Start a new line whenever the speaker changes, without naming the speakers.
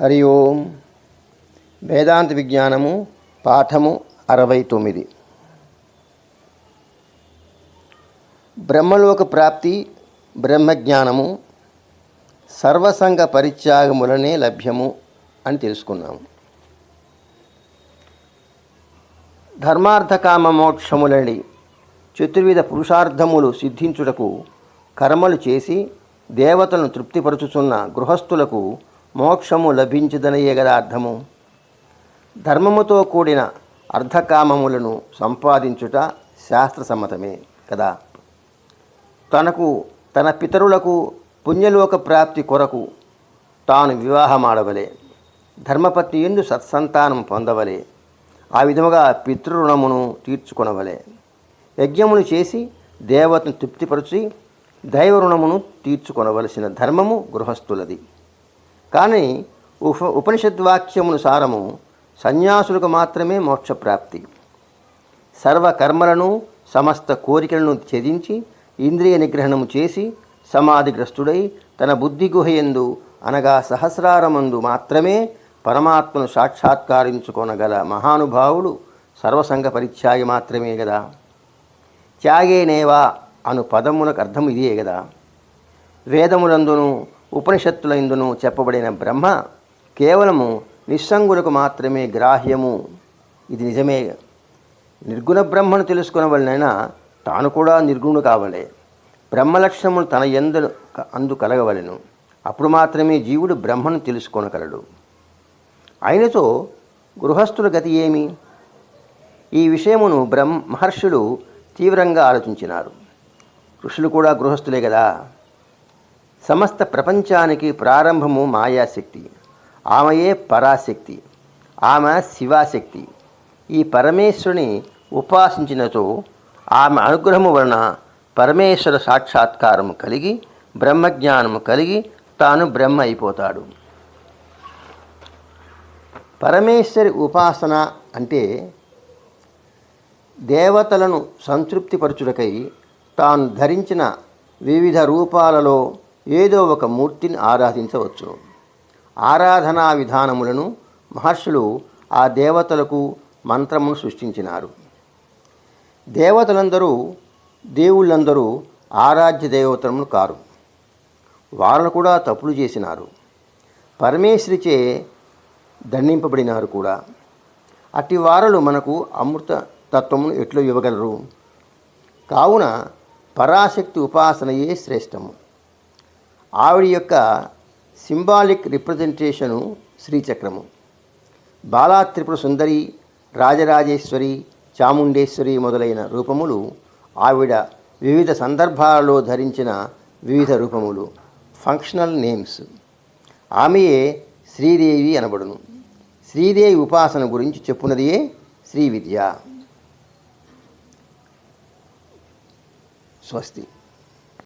హరి ఓం. వేదాంత విజ్ఞానము పాఠము అరవై తొమ్మిది. బ్రహ్మలోక ప్రాప్తి బ్రహ్మజ్ఞానము సర్వసంగ పరిత్యాగములనే లభ్యము అని తెలుసుకున్నాము ధర్మార్థకామ మోక్షములని చతుర్విధ పురుషార్థములు సిద్ధించుటకు కర్మలు చేసి దేవతలను తృప్తిపరుచుచున్న గృహస్థులకు మోక్షము లభించదనయే గల అర్థము. ధర్మముతో కూడిన అర్ధకామములను సంపాదించుట శాస్త్రసమ్మతమే కదా. తనకు తన పితరులకు పుణ్యలోక ప్రాప్తి కొరకు తాను వివాహమాడవలే. ధర్మపత్ని ఎందు సత్సంతానం పొందవలే. ఆ విధముగా పితృరుణమును తీర్చుకొనవలే. యజ్ఞములు చేసి దేవతను తృప్తిపరిచి దైవ రుణమును తీర్చుకొనవలసిన ధర్మము గృహస్థులది. కానీ ఉప ఉపనిషద్వాక్యమునుసారము సన్యాసులకు మాత్రమే మోక్షప్రాప్తి. సర్వకర్మలను సమస్త కోరికలను త్యజించి ఇంద్రియ నిగ్రహణము చేసి సమాధిగ్రస్తుడై తన బుద్ధి గుహయందు అనగా సహస్రారమందు మాత్రమే పరమాత్మను సాక్షాత్కారించుకొనగల మహానుభావుడు సర్వసంగ పరిత్యాగి మాత్రమే కదా త్యాగేనేవా అను పదమునకు అర్థం ఇదే కదా వేదములందును ఉపనిషత్తులందును చెప్పబడిన బ్రహ్మ కేవలము నిస్సంగులకు మాత్రమే గ్రాహ్యము. ఇది నిజమే. నిర్గుణ బ్రహ్మను తెలుసుకునవలనైనా తాను కూడా నిర్గుణుడు కావలే. బ్రహ్మలక్ష్యమును తన ఎందు అందు కలగవలెను. అప్పుడు మాత్రమే జీవుడు బ్రహ్మను తెలుసుకొనగలడు. అయినతో గృహస్థుల గతి ఏమి? ఈ విషయమును బ్రహ్మ మహర్షులు తీవ్రంగా ఆలోచించినారు. ఋషులు కూడా గృహస్థులే కదా సమస్త ప్రపంచానికి ప్రారంభము మాయాశక్తి. ఆమెయే పరాశక్తి. ఆమె శివాశక్తి. ఈ పరమేశ్వరుని ఉపాసించినతో ఆమె అనుగ్రహము వలన పరమేశ్వర సాక్షాత్కారము కలిగి బ్రహ్మజ్ఞానము కలిగి తాను బ్రహ్మ అయిపోతాడు. పరమేశ్వరి ఉపాసన అంటే దేవతలను సంతృప్తిపరచుటకై తాను ధరించిన వివిధ రూపాలలో ఏదో ఒక మూర్తిని ఆరాధించవచ్చు. ఆరాధనా విధానములను మహర్షులు ఆ దేవతలకు మంత్రమును సృష్టించినారు. దేవతలందరూ దేవుళ్ళందరూ ఆరాధ్య దేవతలను కారు. వారు కూడా తప్పులు చేసినారు. పరమేశ్వరిచే దండింపబడినారు కూడా. అట్టి వారలు మనకు అమృత తత్వమును ఎట్లు ఇవ్వగలరు? కావున పరాశక్తి ఉపాసనయే శ్రేష్టము. ఆవిడ యొక్క సింబాలిక్ రిప్రజెంటేషను శ్రీచక్రము. బాలా త్రిపుర సుందరి రాజరాజేశ్వరి చాముండేశ్వరి మొదలైన రూపములు ఆవిడ వివిధ సందర్భాలలో ధరించిన వివిధ రూపములు ఫంక్షనల్ నేమ్స్ ఆమెయే శ్రీదేవి అనబడును. శ్రీదేవి ఉపాసన గురించి చెప్పున్నదియే శ్రీ విద్య స్వస్తి.